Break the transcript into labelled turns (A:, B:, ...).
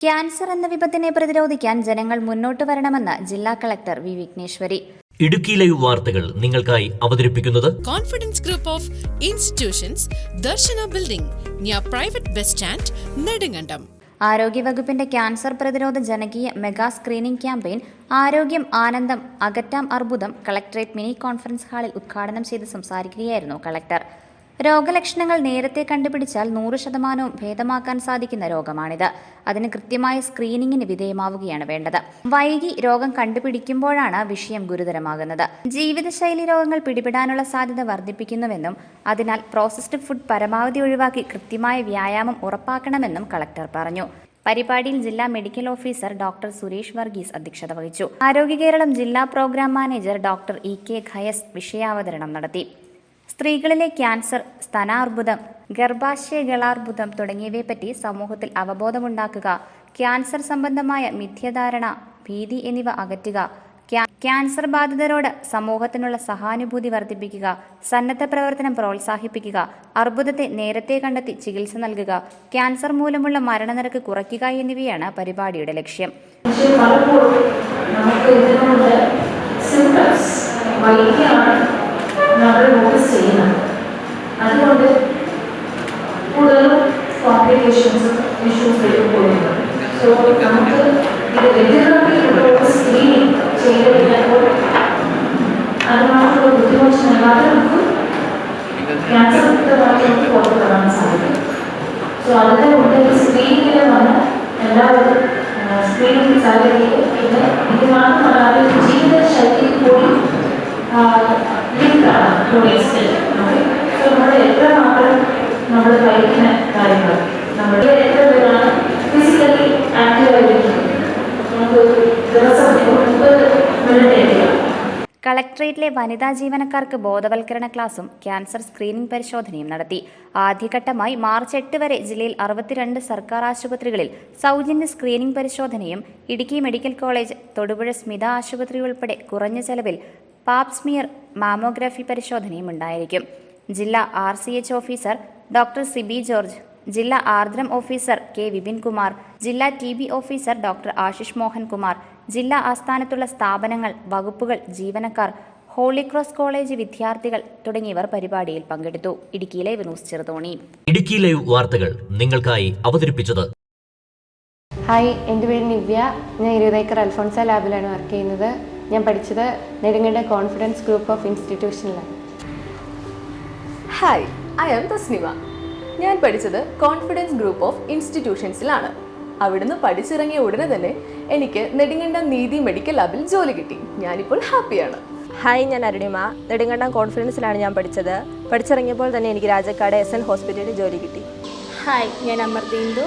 A: Cancer എന്ന വിപത്തിനെ പ്രതിരോധിക്കാൻ ജനങ്ങൾ മുന്നോട്ട് വരണമെന്ന് ജില്ലാ collector V Vighneshwari.
B: Idukki live വാർത്തകൾ നിങ്ങൾക്കായി അവതരിപ്പിക്കുന്നത്
C: confidence group of institutions Darshana building near private bus stand Nedumkandam
A: ആരോഗ്യവകുപ്പിന്റെ ക്യാൻസർ പ്രതിരോധ ജനകീയ മെഗാ സ്ക്രീനിംഗ് ക്യാമ്പയിൻ ആരോഗ്യം ആനന്ദം അകറ്റാം അർബുദം കളക്ടറേറ്റ് മിനി കോൺഫറൻസ് ഹാളിൽ ഉദ്ഘാടനം ചെയ്ത് സംസാരിക്കുകയായിരുന്നു കളക്ടർ. രോഗലക്ഷണങ്ങൾ നേരത്തെ കണ്ടുപിടിച്ചാൽ നൂറ് ശതമാനവും ഭേദമാക്കാൻ സാധിക്കുന്ന രോഗമാണിത്. അതിന് കൃത്യമായ സ്ക്രീനിങ്ങിന് വിധേയമാവുകയാണ് വേണ്ടത്. വൈകി രോഗം കണ്ടുപിടിക്കുമ്പോഴാണ് വിഷയം ഗുരുതരമാകുന്നത്. ജീവിതശൈലി രോഗങ്ങൾ പിടിപെടാനുള്ള സാധ്യത വർദ്ധിപ്പിക്കുന്നുവെന്നും അതിനാൽ പ്രോസസ്ഡ് ഫുഡ് പരമാവധി ഒഴിവാക്കി കൃത്യമായ വ്യായാമം ഉറപ്പാക്കണമെന്നും കളക്ടർ പറഞ്ഞു. പരിപാടിയിൽ ജില്ലാ medical officer doctor Suresh Varghese അധ്യക്ഷത വഹിച്ചു. ആരോഗ്യ കേരളം ജില്ലാ programme manager doctor E. K. Khayas വിഷയാവതരണം നടത്തി. സ്ത്രീകളിലെ ക്യാൻസർ സ്തനാർബുദം ഗർഭാശയ ഗളാർബുദം തുടങ്ങിയവയെപ്പറ്റി സമൂഹത്തിൽ അവബോധമുണ്ടാക്കുക ക്യാൻസർ സംബന്ധമായ മിഥ്യധാരണ ഭീതി എന്നിവ അകറ്റുക ക്യാ- ക്യാൻസർ ബാധിതരോട് സമൂഹത്തിനുള്ള സഹാനുഭൂതി വർദ്ധിപ്പിക്കുക സന്നദ്ധ പ്രവർത്തനം പ്രോത്സാഹിപ്പിക്കുക അർബുദത്തെ നേരത്തെ കണ്ടെത്തി ചികിത്സ നൽകുക ക്യാൻസർ മൂലമുള്ള മരണനിരക്ക് കുറയ്ക്കുക എന്നിവയാണ് പരിപാടിയുടെ ലക്ഷ്യം.
D: നമുക്ക് ഇതിനുള്ള സിംറ്റംസ് നമ്മൾ നോട്ടീസ് ചെയ്യണം. അതുകൊണ്ട് കൂടുതലും കോംപ്ലിക്കേഷൻസ് ഇഷ്യൂസ് പോകുന്നുണ്ട് സോ നമുക്ക് ഇത് ഒരു സ്ക്രീനിങ് ചെയ്ത് കഴിഞ്ഞപ്പോൾ ബുദ്ധിമുട്ട് നൽകാതെ നമുക്ക് ക്യാൻസർ മുക്തമായിട്ട് നമുക്ക് പുറത്തു വരാൻ സാധിക്കും. സോ അതിന്റെ മുന്നിൽ സ്ക്രീനിങ്ങിൽ വന്ന് എല്ലാവരും സ്ക്രീനിങ് സഹകരിക്കുകയും പിന്നെ ഇത് മാത്രമല്ലാതെ ജീവിതശൈലി കൂടി കഴിക്കുന്ന കാര്യങ്ങൾ ഫിസിക്കലി
A: കളക്ട്രേറ്റിലെ വനിതാ ജീവനക്കാർക്ക് ബോധവൽക്കരണ ക്ലാസും ക്യാൻസർ സ്ക്രീനിംഗ് പരിശോധനയും നടത്തി. ആദ്യഘട്ടമായി മാർച്ച് എട്ട് വരെ ജില്ലയിൽ അറുപത്തിരണ്ട് സർക്കാർ ആശുപത്രികളിൽ സൗജന്യ സ്ക്രീനിംഗ് പരിശോധനയും ഇടുക്കി മെഡിക്കൽ കോളേജ് തൊടുപുഴ സ്മിത ആശുപത്രി ഉൾപ്പെടെ കുറഞ്ഞ ചെലവിൽ പാപ്സ്മിയർ മാമോഗ്രാഫി പരിശോധനയും ഉണ്ടായിരിക്കും. ജില്ലാ R C H officer doctor Sibi George ജില്ലാ ആർദ്രം ഓഫീസർ കെ. വിപിൻ കുമാർ ജില്ലാ T B officer doctor Ashish Mohan Kumar ജില്ലാ ആസ്ഥാനത്തുള്ള സ്ഥാപനങ്ങൾ വകുപ്പുകൾ ജീവനക്കാർ ഹോളി ക്രോസ് കോളേജ് വിദ്യാർത്ഥികൾ തുടങ്ങിയവർ പരിപാടിയിൽ പങ്കെടുത്തു. Idukki live news Cheruthoni.
B: Idukki live വാർത്തകൾ നിങ്ങൾക്കായി അവതരിപ്പിച്ചത്.
E: ഹായ് എന്റെ പേര് നിവ്യ. ഞാൻ ഇരുപതേക്കർ അൽഫോൺസ ലാബിലാണ് വർക്ക് ചെയ്യുന്നത്. ഞാൻ പഠിച്ചത് നെടുങ്ങയുടെ കോൺഫിഡൻസ് ഗ്രൂപ്പ് ഓഫ് ഇൻസ്റ്റിറ്റ്യൂഷനിലാണ്.
F: ഹായ് ഐ ആം തസ്നിമ ഞാൻ പഠിച്ചത് കോൺഫിഡൻസ് ഗ്രൂപ്പ് ഓഫ് ഇൻസ്റ്റിറ്റ്യൂഷൻസിലാണ്. അവിടുന്ന് പഠിച്ചിറങ്ങിയ ഉടനെ തന്നെ എനിക്ക് നെടുങ്കണ്ടം നീതി മെഡിക്കൽ ലാബിൽ ജോലി കിട്ടി. ഞാനിപ്പോൾ ഹാപ്പിയാണ്.
G: ഹായ് ഞാൻ അരുണിമ. നെടുങ്കണ്ടം കോൺഫിഡൻസിലാണ് ഞാൻ പഠിച്ചത്. പഠിച്ചിറങ്ങിയപ്പോൾ തന്നെ എനിക്ക് രാജക്കാട് എസ് എൻ ഹോസ്പിറ്റലിൽ ജോലി കിട്ടി.
H: ഹായ് ഞാൻ അമർദീന്ദു.